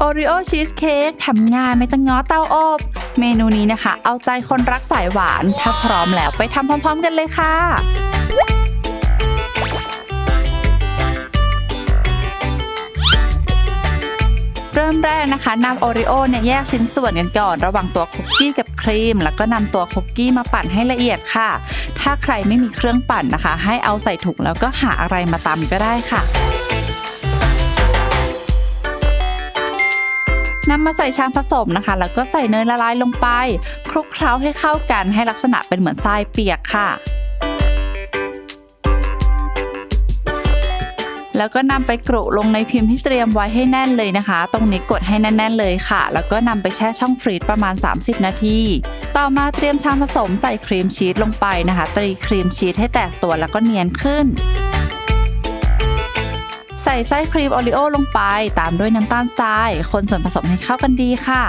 โอริโอชีสเค้กทำง่ายไม่ต้องง้อเตาอบ เมนูนี้นะคะ เอาใจคนรักสายหวาน ถ้าพร้อมแล้วไปทำพร้อม ๆ กันเลยค่ะเริ่มแรกนะคะนำโอริโอเนี่ยแยกชิ้นส่วนกันก่อน ระหว่างตัวคุกกี้กับครีม แล้วก็นำตัวคุกกี้มาปั่นให้ละเอียดค่ะ ถ้าใครไม่มีเครื่องปั่นนะคะ ให้เอาใส่ถุงแล้วก็หาอะไรมาตำก็ได้ค่ะำมาใส่ชามผสมนะคะ แล้วก็ใส่เนยละลายลงไปคลุกเคล้าให้เข้ากันให้ลักษณะเป็นเหมือนทรายเปียกค่ะ แล้วก็นำไปกรุลงในพิมพ์ที่เตรียมไว้ให้แน่นเลยนะคะ ตรงนี้กดให้แน่นๆเลยค่ะ แล้วก็นำไปแช่ช่องฟรีซประมาณ 30 นาทีต่อมาเตรียมชามผสมใส่ครีมชีสลงไปนะคะตีครีมชีสให้แตกตัวแล้วก็เนียนขึ้น ใส่ไส้ครีมโอริโอลงไป ตามด้วยน้ำตาลทราย คนส่วนผสมให้เข้ากันดีค่ะ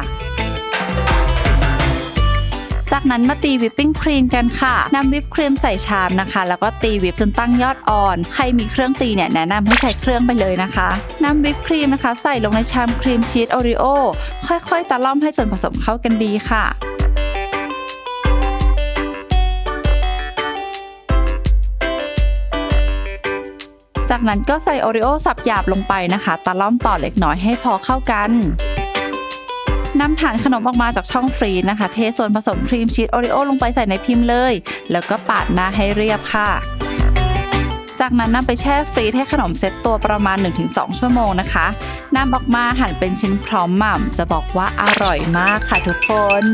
จากนั้นมาตีวิปปิ้งครีมกันค่ะนำวิปครีมใส่ชามนะคะ แล้วก็ตีวิปจนตั้งยอดอ่อน ใครมีเครื่องตีเนี่ยแนะนำให้ใช้เครื่องไปเลยนะคะนำวิปครีมนะคะ ใส่ลงในชามครีมชีสโอริโอค่อยๆตะล่อมให้ส่วนผสมเข้ากันดีค่ะ จากนั้นก็ใส่โอริโอสับหยาบลงไปนะคะตะล่อมต่อเล็กน้อยให้พอเข้ากันนำฐานขนมออกมาจากช่องฟรีนะคะ เทส่วนผสมครีมชีสโอริโอลงไปใส่ในพิมพ์เลย แล้วก็ปาดหน้าให้เรียบค่ะ จากนั้นนำไปแช่ฟรีให้ขนมเซ็ตตัวประมาณ 1-2 ชั่วโมงนะคะนำออกมาหั่นเป็นชิ้นพร้อมหม่ำจะบอกว่าอร่อยมากค่ะทุกคน